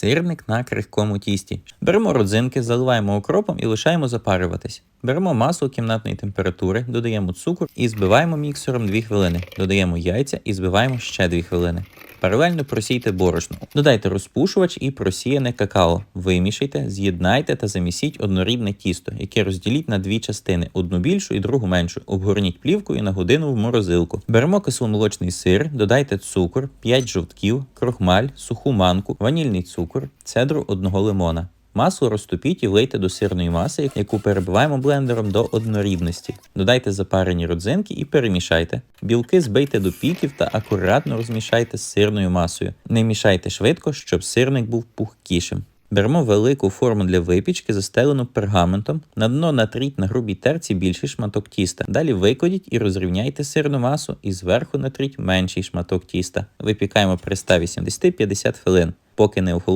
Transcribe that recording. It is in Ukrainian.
Сирник на крихкому тісті. Беремо родзинки, заливаємо окропом і лишаємо запарюватись. Беремо масло кімнатної температури, додаємо цукор і збиваємо міксером 2 хвилини. Додаємо яйця і збиваємо ще 2 хвилини. Паралельно просійте борошно. Додайте розпушувач і просіяне какао. Вимішайте, з'єднайте та замісіть однорідне тісто, яке розділіть на дві частини: одну більшу і другу меншу. Обгорніть плівкою на годину в морозилку. Беремо кисломолочний сир, додайте цукор, 5 жовтків, крохмаль, суху манку, ванільний цукор, цедру одного лимона. Масло розтопіть і влийте до сирної маси, яку перебиваємо блендером до однорідності. Додайте запарені родзинки і перемішайте. Білки збийте до піків та акуратно розмішайте з сирною масою. Не мішайте швидко, щоб сирник був пухкішим. Беремо велику форму для випічки, застелену пергаментом. На дно натріть на грубій терці більший шматок тіста. Далі викладіть і розрівняйте сирну масу і зверху натріть менший шматок тіста. Випікаємо при 180-50 хвилин, поки не охолоне.